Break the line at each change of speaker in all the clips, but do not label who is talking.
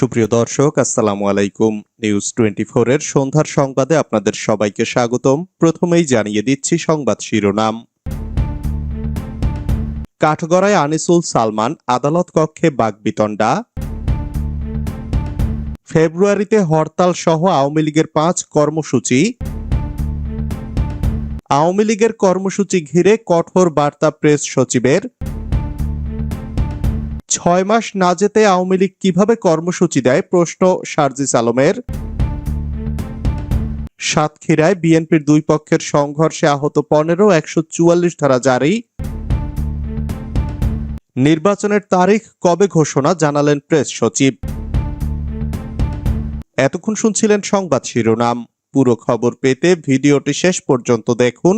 সুপ্রিয় দর্শক আসসালামু আলাইকুম নিউজ টোয়েন্টি এর সন্ধ্যার সংবাদে আপনাদের সবাইকে স্বাগতম প্রথমেই জানিয়ে দিচ্ছি সংবাদ শিরোনাম কাঠগড়ায় আনিসুল সালমান আদালত কক্ষে বাগবিতণ্ডা ফেব্রুয়ারিতে হরতাল সহ আওয়ামী লীগের পাঁচ কর্মসূচি আওয়ামী লীগের কর্মসূচি ঘিরে কঠোর বার্তা প্রেস সচিবের ছয় মাস না যেতে আওয়ামী লীগ কিভাবে কর্মসূচি দেয় প্রশ্ন সার্জিস আলমের সাতক্ষীরায় বিএনপির দুই পক্ষের সংঘর্ষে আহত পনেরো একশো চুয়াল্লিশ ধারা জারি নির্বাচনের তারিখ কবে ঘোষণা জানালেন প্রেস সচিব এতক্ষণ শুনছিলেন সংবাদ শিরোনাম পুরো খবর পেতে ভিডিওটি শেষ পর্যন্ত দেখুন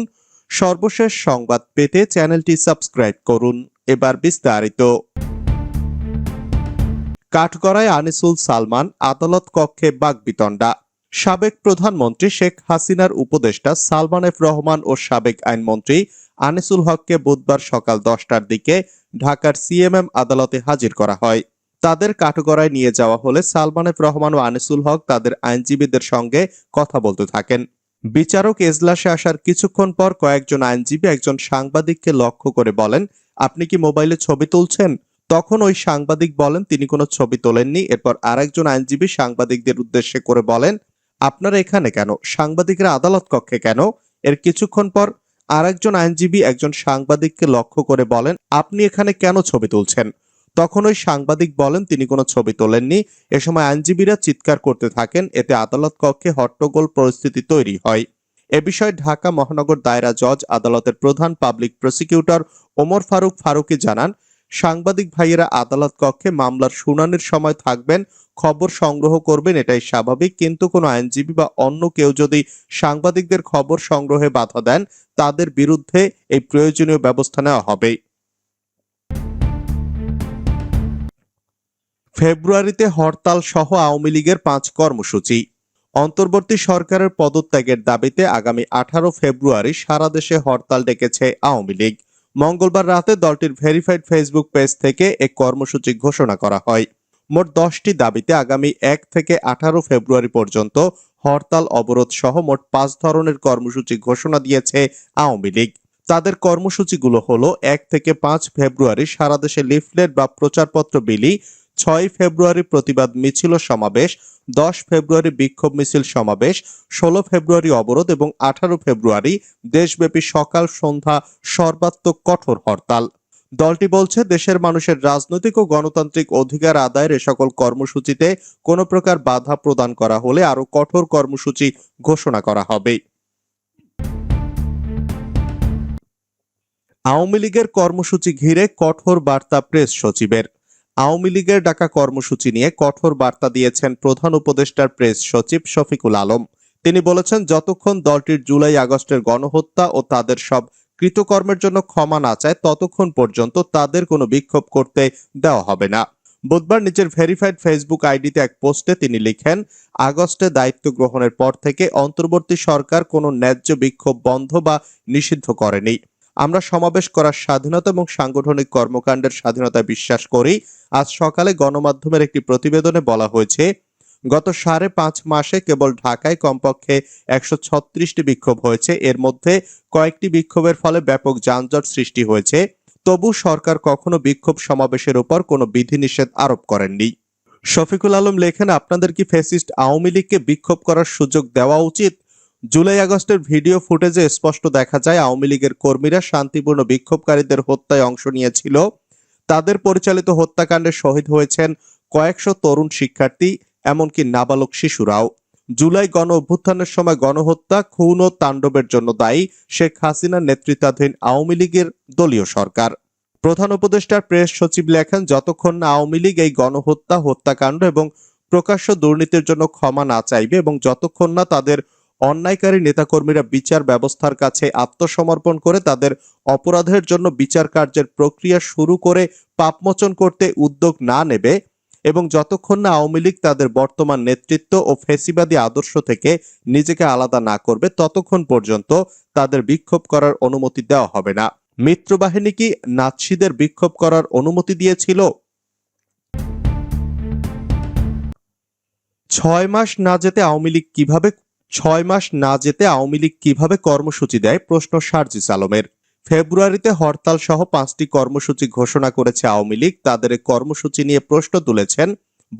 সর্বশেষ সংবাদ পেতে চ্যানেলটি সাবস্ক্রাইব করুন এবার বিস্তারিত কাঠগড়ায় আনিসুল সালমান আদালত কক্ষে বাগবিতণ্ডা সাবেক প্রধানমন্ত্রী শেখ হাসিনার উপদেষ্টা সালমান এফ রহমান ও সাবেক আইনমন্ত্রী আনিসুল হককে বুধবার সকাল দশটার দিকে ঢাকার সিএমএম আদালতে হাজির করা হয় তাদের কাঠগড়ায় নিয়ে যাওয়া হলে সালমান এফ রহমান ও আনিসুল হক তাদের আইনজীবীদের সঙ্গে কথা বলতে থাকেন বিচারক এজলাসে আসার কিছুক্ষণ পর কয়েকজন আইনজীবী একজন সাংবাদিককে লক্ষ্য করে বলেন আপনি কি মোবাইলে ছবি তুলছেন তখন ওই সাংবাদিক বলেন তিনি কোনো ছবি তোলেননি এরপর আরেকজন আইনজীবী সাংবাদিকদের উদ্দেশ্যে করে বলেন আপনারা এখানে কেন সাংবাদিকরা আদালত কক্ষে কেন এর কিছুক্ষণ পর আরেকজন আইনজীবী একজন সাংবাদিককে লক্ষ্য করে বলেন আপনি এখানে কেন ছবি তুলছেন তখন ওই সাংবাদিক বলেন তিনি কোনো ছবি তোলেননি এ সময় আইনজীবীরা চিৎকার করতে থাকেন এতে আদালত কক্ষে হট্টগোল পরিস্থিতি তৈরি হয় এ বিষয়ে ঢাকা মহানগর দায়রা জজ আদালতের প্রধান পাবলিক প্রসিকিউটর ওমর ফারুক ফারুকি জানান সাংবাদিক ভাইয়েরা আদালত কক্ষে মামলার শুনানির সময় থাকবেন খবর সংগ্রহ করবেন এটাই স্বাভাবিক কিন্তু কোনো আইনজীবী বা অন্য কেউ যদি সাংবাদিকদের খবর সংগ্রহে বাধা দেন তাদের বিরুদ্ধে এই প্রয়োজনীয় ব্যবস্থা নেওয়া হবে ফেব্রুয়ারিতে হরতাল সহ আওয়ামী লীগের পাঁচ কর্মসূচি অন্তর্বর্তী সরকারের পদত্যাগের দাবিতে আগামী আঠারো ফেব্রুয়ারি সারা দেশে হরতাল ডেকেছে আওয়ামী লীগ মঙ্গলবার রাতে দলটির ভেরিফাইড ফেসবুক পেজ থেকে এক কর্মসূচি ঘোষণা করা হয় মোট দশটি দাবিতে আগামী এক থেকে আঠারো ফেব্রুয়ারি পর্যন্ত হরতাল অবরোধ সহ মোট পাঁচ ধরনের কর্মসূচি ঘোষণা দিয়েছে আওয়ামী লীগ তাদের কর্মসূচিগুলো হলো এক থেকে পাঁচ ফেব্রুয়ারি সারা দেশে লিফলেট বা প্রচারপত্র বিলি ছয় ফেব্রুয়ারি প্রতিবাদ মিছিল সমাবেশ দশ ফেব্রুয়ারি বিক্ষোভ মিছিল সমাবেশ ষোলো ফেব্রুয়ারি অবরোধ এবং আঠারো ফেব্রুয়ারি দেশব্যাপী সকাল সন্ধ্যা সর্বাত্মক কঠোর হরতাল দলটি বলছে দেশের মানুষের রাজনৈতিক ও গণতান্ত্রিক অধিকার আদায়ের এ সকল কর্মসূচিতে কোনো প্রকার বাধা প্রদান করা হলে আরও কঠোর কর্মসূচি ঘোষণা করা হবে আওয়ামী লীগের কর্মসূচি ঘিরে কঠোর বার্তা প্রেস সচিবের আওয়ামী লীগের ডাকা কর্মসূচি নিয়ে কঠোর বার্তা দিয়েছেন প্রধান উপদেষ্টার প্রেস সচিব শফিকুল আলম তিনি বলেছেন যতক্ষণ দলটির জুলাই আগস্টের গণহত্যা ও তাদের সব কৃতকর্মের জন্য ক্ষমা না চায় ততক্ষণ পর্যন্ত তাদের কোনো বিক্ষোভ করতে দেওয়া হবে না বুধবার নিজের ভেরিফাইড ফেসবুক আইডিতে এক পোস্টে তিনি লিখেন আগস্টে দায়িত্ব গ্রহণের পর থেকে অন্তর্বর্তী সরকার কোনো ন্যায্য বিক্ষোভ বন্ধ বা নিষিদ্ধ করেনি আমরা সমাবেশ করার স্বাধীনতা এবং সাংগঠনিক কর্মকাণ্ডের স্বাধীনতা বিশ্বাস করি আজ সকালে গণমাধ্যমের একটি প্রতিবেদনে বলা হয়েছে গত সাড়ে পাঁচ মাসে কেবল ঢাকায় কমপক্ষে একশো ছত্রিশটি বিক্ষোভ হয়েছে এর মধ্যে কয়েকটি বিক্ষোভের ফলে ব্যাপক যানজট সৃষ্টি হয়েছে তবু সরকার কখনো বিক্ষোভ সমাবেশের উপর কোনো বিধিনিষেধ আরোপ করেননি শফিকুল আলম লেখেন আপনাদের কি ফেসিস্ট আওয়ামী লীগকে বিক্ষোভ করার সুযোগ দেওয়া উচিত জুলাই আগস্টের ভিডিও ফুটেজে স্পষ্ট দেখা যায় আওয়ামী লীগের কর্মীরা শান্তিপূর্ণ বিক্ষোভকারীদের হত্যায় অংশ নিয়েছিল তাদের পরিচালিত হত্যাকাণ্ডে শহীদ হয়েছেন কয়েকশো তরুণ শিক্ষার্থী এমনকি নাবালক শিশুরাও জুলাই গণ অভ্যুত্থানের সময় গণহত্যা খুন ও তাণ্ডবের জন্য দায়ী শেখ হাসিনার নেতৃত্বাধীন আওয়ামী লীগের দলীয় সরকার প্রধান উপদেষ্টার প্রেস সচিব লেখেন যতক্ষণ না আওয়ামী লীগ এই গণহত্যা হত্যাকাণ্ড এবং প্রকাশ্য দুর্নীতির জন্য ক্ষমা না চাইবে এবং যতক্ষণ না তাদের অন্যায়কারী নেতাকর্মীরা বিচার ব্যবস্থার কাছে আত্মসমর্পণ করে তাদের অপরাধের জন্য বিচার কার্যের প্রক্রিয়া শুরু করে পাপমোচন করতে উদ্যোগ না নেবে এবং যতক্ষণ না আওয়ামী লীগ তাদের বর্তমান নেতৃত্ব ও ফেসিবাদী আদর্শ থেকে নিজেকে আলাদা না করবে ততক্ষণ পর্যন্ত তাদের বিক্ষোভ করার অনুমতি দেওয়া হবে না মিত্রবাহিনী কি নাৎসিদের বিক্ষোভ করার অনুমতি দিয়েছিল ছয় মাস না যেতে আওয়ামী লীগ কিভাবে ছয় মাস না যেতে আওয়ামী লীগ কিভাবে কর্মসূচি দেয় প্রশ্ন সারজিস আলমের ফেব্রুয়ারিতে হরতাল সহ পাঁচটি কর্মসূচি ঘোষণা করেছে আওয়ামী লীগ তাদের কর্মসূচি নিয়ে প্রশ্ন তুলেছেন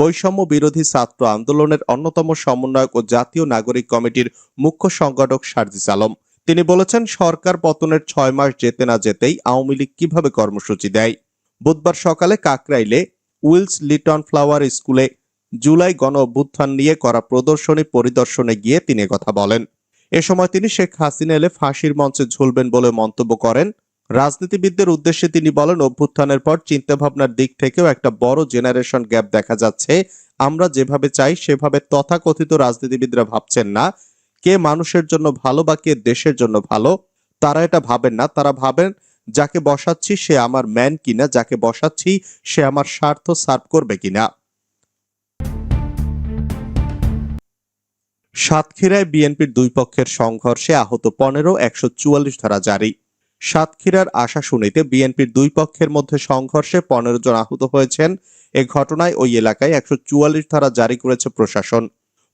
বৈষম্য বিরোধী ছাত্র আন্দোলনের অন্যতম সমন্বয়ক ও জাতীয় নাগরিক কমিটির মুখ্য সংগঠক সার্জিস আলম তিনি বলেছেন সরকার পতনের ছয় মাস যেতে না যেতেই আওয়ামী লীগ কিভাবে কর্মসূচি দেয় বুধবার সকালে কাকরাইলে উইলস লিটন ফ্লাওয়ার স্কুলে জুলাই গণ অভ্যুত্থান নিয়ে করা প্রদর্শনী পরিদর্শনে গিয়ে তিনি কথা বলেন এ সময় তিনি শেখ হাসিনা এলে ফাঁসির মঞ্চে ঝুলবেন বলে মন্তব্য করেন রাজনীতিবিদদের উদ্দেশ্যে তিনি বলেন অভ্যুত্থানের পর চিন্তাভাবনার দিক থেকেও একটা বড় জেনারেশন গ্যাপ দেখা যাচ্ছে আমরা যেভাবে চাই সেভাবে তথাকথিত রাজনীতিবিদরা ভাবছেন না কে মানুষের জন্য ভালো বা কে দেশের জন্য ভালো তারা এটা ভাবেন না তারা ভাবেন যাকে বসাচ্ছি সে আমার ম্যান কিনা যাকে বসাচ্ছি সে আমার স্বার্থ সার্ভ করবে কিনা সাতক্ষীরায় বিএনপির দুই পক্ষের সংঘর্ষে আহত পনেরো একশো চুয়াল্লিশ ধারা জারি সাতক্ষীরার আশা শুনিতে বিএনপির দুই পক্ষের মধ্যে সংঘর্ষে পনেরো জন আহত হয়েছেন এ ঘটনায় ওই এলাকায় একশো চুয়াল্লিশ ধারা জারি করেছে প্রশাসন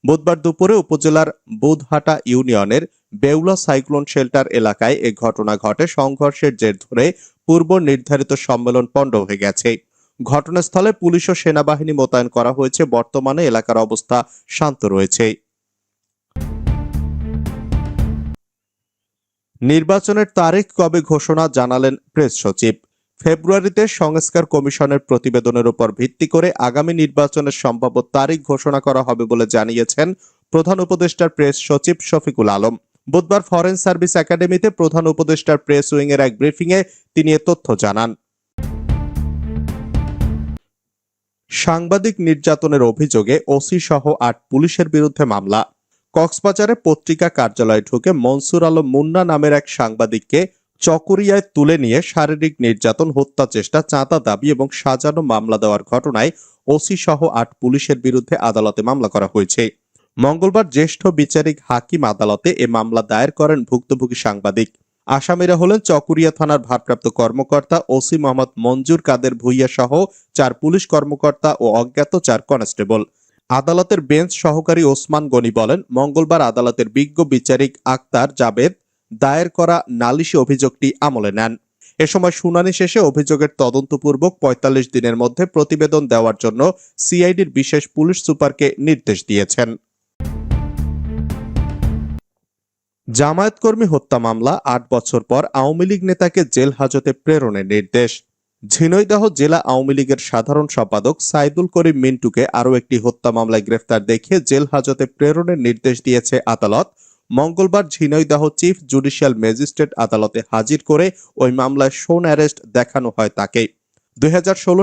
বুধবার দুপুরে উপজেলার বুধহাটা ইউনিয়নের বেউলা সাইক্লোন শেল্টার এলাকায় এ ঘটনা ঘটে সংঘর্ষের জের ধরে পূর্ব নির্ধারিত সম্মেলন পণ্ড হয়ে গেছে ঘটনাস্থলে পুলিশ ও সেনাবাহিনী মোতায়েন করা হয়েছে বর্তমানে এলাকার অবস্থা শান্ত রয়েছে নির্বাচনের তারিখ কবে ঘোষণা জানালেন প্রেস সচিব ফেব্রুয়ারিতে সংস্কার কমিশনের প্রতিবেদনের উপর ভিত্তি করে আগামী নির্বাচনের সম্ভাব্য তারিখ ঘোষণা করা হবে বলে জানিয়েছেন প্রধান উপদেষ্টার প্রেস সচিব শফিকুল আলম বুধবার ফরেন সার্ভিস একাডেমিতে প্রধান উপদেষ্টার প্রেস উইংয়ের এক ব্রিফিংয়ে তিনি এ তথ্য জানান সাংবাদিক নির্যাতনের অভিযোগে ওসি সহ আট পুলিশের বিরুদ্ধে মামলা কক্সবাজারে পত্রিকা কার্যালয়ে ঢুকে মনসুর আলম মুন্না নামের এক সাংবাদিককে চকরিয়ায় তুলে নিয়ে শারীরিক নির্যাতন হত্যা চেষ্টা চাঁদা দাবি এবং সাজানো মামলা দেওয়ার ঘটনায় ওসি সহ আট পুলিশের বিরুদ্ধে আদালতে মামলা করা হয়েছে মঙ্গলবার জ্যেষ্ঠ বিচারিক হাকিম আদালতে এ মামলা দায়ের করেন ভুক্তভোগী সাংবাদিক আসামিরা হলেন চকুরিয়া থানার ভারপ্রাপ্ত কর্মকর্তা ওসি মোহাম্মদ মঞ্জুর কাদের ভুইয়া সহ চার পুলিশ কর্মকর্তা ও অজ্ঞাত চার কনস্টেবল আদালতের বেঞ্চ সহকারী ওসমান গনি বলেন মঙ্গলবার আদালতের বিজ্ঞ বিচারিক আক্তার জাবেদ দায়ের করা নালিশি অভিযোগটি আমলে নেন এ সময় শুনানি শেষে অভিযোগের তদন্তপূর্বক ৪৫ দিনের মধ্যে প্রতিবেদন দেওয়ার জন্য সিআইডির বিশেষ পুলিশ সুপারকে নির্দেশ দিয়েছেন জামায়াত কর্মী হত্যা মামলা আট বছর পর আওয়ামী লীগ নেতাকে জেল হাজতে প্রেরণের নির্দেশ ঝিনৈদাহ জেলা আওয়ামী লীগের সাধারণ সম্পাদক সাইদুল করিম মিন্টুকে আরও একটি হত্যা মামলায় গ্রেফতার দেখিয়ে জেল হাজতে প্রেরণের নির্দেশ দিয়েছে আদালত মঙ্গলবার ঝিনৈদাহ চিফ জুডিশিয়াল ম্যাজিস্ট্রেট আদালতে হাজির করে ওই মামলায় শোন অ্যারেস্ট দেখানো হয় তাকে দুই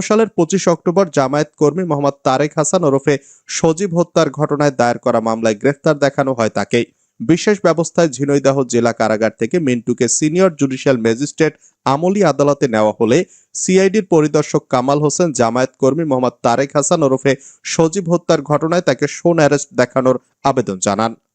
সালের পঁচিশ অক্টোবর জামায়াত কর্মী মোহাম্মদ তারেক হাসান ওরফে সজীব হত্যার ঘটনায় দায়ের করা মামলায় গ্রেফতার দেখানো হয় তাকেই বিশেষ ব্যবস্থায় ঝিনাইদহ জেলা কারাগার থেকে মিন্টুকে সিনিয়র জুডিশিয়াল ম্যাজিস্ট্রেট আমলি আদালতে নেওয়া হলে সিআইডির পরিদর্শক কামাল হোসেন জামায়াত কর্মী মোহাম্মদ তারেক হাসান ওরফে সজীব হত্যার ঘটনায় তাকে শোন অ্যারেস্ট দেখানোর আবেদন জানান